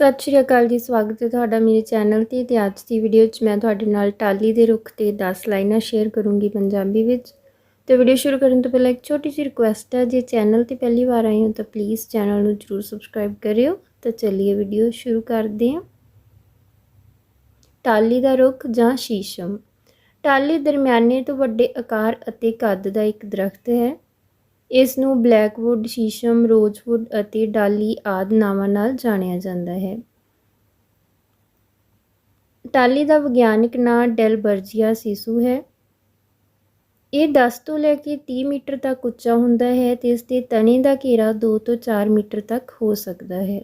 ਸਤਿ ਸ਼੍ਰੀ ਅਕਾਲ ਜੀ, ਸਵਾਗਤ ਹੈ ਤੁਹਾਡਾ ਮੇਰੇ ਚੈਨਲ ਤੇ ਤੇ ਅੱਜ ਦੀ ਵੀਡੀਓ 'ਚ ਮੈਂ ਤੁਹਾਡੇ ਨਾਲ ਟਾਲੀ ਦੇ ਰੁੱਖ ਤੇ 10 ਲਾਈਨਾਂ ਸ਼ੇਅਰ ਕਰੂੰਗੀ ਪੰਜਾਬੀ ਵਿੱਚ। ਤੇ ਵੀਡੀਓ ਸ਼ੁਰੂ ਕਰਨ ਤੋਂ ਪਹਿਲਾਂ ਇੱਕ ਛੋਟੀ ਜਿਹੀ ਰਿਕੁਐਸਟ ਹੈ, ਜੇ ਚੈਨਲ ਤੇ ਪਹਿਲੀ ਵਾਰ ਆਏ ਹੋ ਤਾਂ ਪਲੀਜ਼ ਚੈਨਲ ਨੂੰ ਜਰੂਰ ਸਬਸਕ੍ਰਾਈਬ ਕਰਿਓ। ਤਾਂ ਚੱਲੀਏ ਵੀਡੀਓ ਸ਼ੁਰੂ ਕਰਦੇ ਹਾਂ। ਟਾਲੀ ਦਾ ਰੁੱਖ ਜਾਂ ਸ਼ੀਸ਼ਮ। ਟਾਲੀ ਦਰਮਿਆਨੇ ਤੋਂ ਵੱਡੇ ਆਕਾਰ ਅਤੇ ਕੱਦ ਦਾ ਇੱਕ ਦਰਖਤ ਹੈ। ਇਸ ਨੂੰ ਬਲੈਕਵੁੱਡ, ਸ਼ੀਸ਼ਮ, ਰੋਜ਼ਵੁੱਡ ਅਤੇ ਡਾਲੀ ਆਦਿ ਨਾਵਾਂ ਨਾਲ ਜਾਣਿਆ ਜਾਂਦਾ ਹੈ। ਟਾਲੀ ਦਾ ਵਿਗਿਆਨਕ ਨਾਂ ਡੈਲਬਰਜੀਆ ਸਿਸੂ ਹੈ। ਇਹ 10 ਤੋਂ ਲੈ ਕੇ 30 ਮੀਟਰ ਤੱਕ ਉੱਚਾ ਹੁੰਦਾ ਹੈ ਤੇ ਇਸ ਦੇ ਤਣੇ ਦਾ ਘੇਰਾ 2 ਤੋਂ 4 ਮੀਟਰ ਤੱਕ ਹੋ ਸਕਦਾ ਹੈ।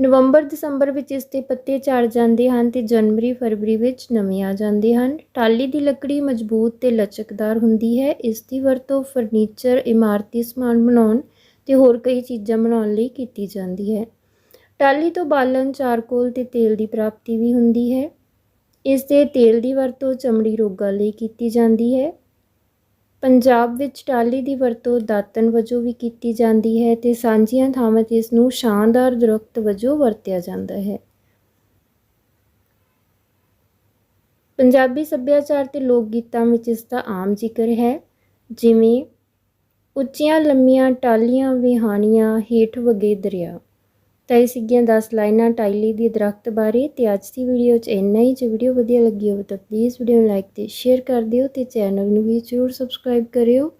ਨਵੰਬਰ, ਦਸੰਬਰ ਵਿੱਚ ਇਸ ਦੇ ਪੱਤੇ ਝੜ ਜਾਂਦੇ ਹਨ ਤੇ ਜਨਵਰੀ, ਫਰਵਰੀ ਵਿੱਚ ਨਵੇਂ ਆ ਜਾਂਦੇ ਹਨ। ਟਾਲੀ ਦੀ ਲੱਕੜੀ ਮਜ਼ਬੂਤ ਤੇ ਲਚਕਦਾਰ ਹੁੰਦੀ ਹੈ। ਇਸ ਦੀ ਵਰਤੋਂ ਫਰਨੀਚਰ, ਇਮਾਰਤੀ ਸਮਾਨ ਬਣਾਉਣ ਤੇ ਹੋਰ ਕਈ ਚੀਜ਼ਾਂ ਬਣਾਉਣ ਲਈ ਕੀਤੀ ਜਾਂਦੀ ਹੈ। ਟਾਲੀ ਤੋਂ ਬਾਲਣ, ਚਾਰਕੋਲ ਤੇ ਤੇਲ ਦੀ ਪ੍ਰਾਪਤੀ ਵੀ ਹੁੰਦੀ ਹੈ। ਇਸ ਦੇ ਤੇਲ ਦੀ ਵਰਤੋਂ ਚਮੜੀ ਰੋਗਾਂ ਲਈ ਕੀਤੀ ਜਾਂਦੀ ਹੈ। ਪੰਜਾਬ ਵਿੱਚ ਟਾਹਲੀ ਦੀ ਵਰਤੋਂ ਦਾਤਨ ਵਜੋਂ ਵੀ ਕੀਤੀ ਜਾਂਦੀ ਹੈ ਤੇ ਸਾਂਝੀਆਂ ਥਾਵਾਂ 'ਤੇ ਇਸ ਨੂੰ ਸ਼ਾਨਦਾਰ ਦਰਖਤ ਵਜੋਂ ਵਰਤਿਆ ਜਾਂਦਾ ਹੈ। ਪੰਜਾਬੀ ਸੱਭਿਆਚਾਰ ਤੇ ਲੋਕ ਗੀਤਾਂ ਵਿੱਚ ਇਸ ਦਾ ਆਮ ਜ਼ਿਕਰ ਹੈ, ਜਿਵੇਂ ਉੱਚੀਆਂ ਲੰਮੀਆਂ ਟਾਲੀਆਂ ਵਿਹਾਣੀਆਂ ਹੇਠ ਵਗੇ ਦਰਿਆ। ਤਾਂ ਇਹ ਸੀਗੀਆਂ 10 ਲਾਈਨਾਂ ਟਾਈਲੀ ਦੀ ਦਰਖਤ ਬਾਰੇ ਤੇ ਅੱਜ ਦੀ ਵੀਡੀਓ 'ਚ ਇੰਨਾ ਹੀ। ਜੇ ਵੀਡੀਓ ਵਧੀਆ ਲੱਗੀ ਹੋਵੇ ਤਾਂ ਪਲੀਜ਼ ਵੀਡੀਓ ਨੂੰ ਲਾਈਕ ਤੇ ਸ਼ੇਅਰ ਕਰ ਦਿਓ ਤੇ ਚੈਨਲ ਨੂੰ ਵੀ ਜ਼ਰੂਰ ਸਬਸਕ੍ਰਾਈਬ ਕਰਿਓ।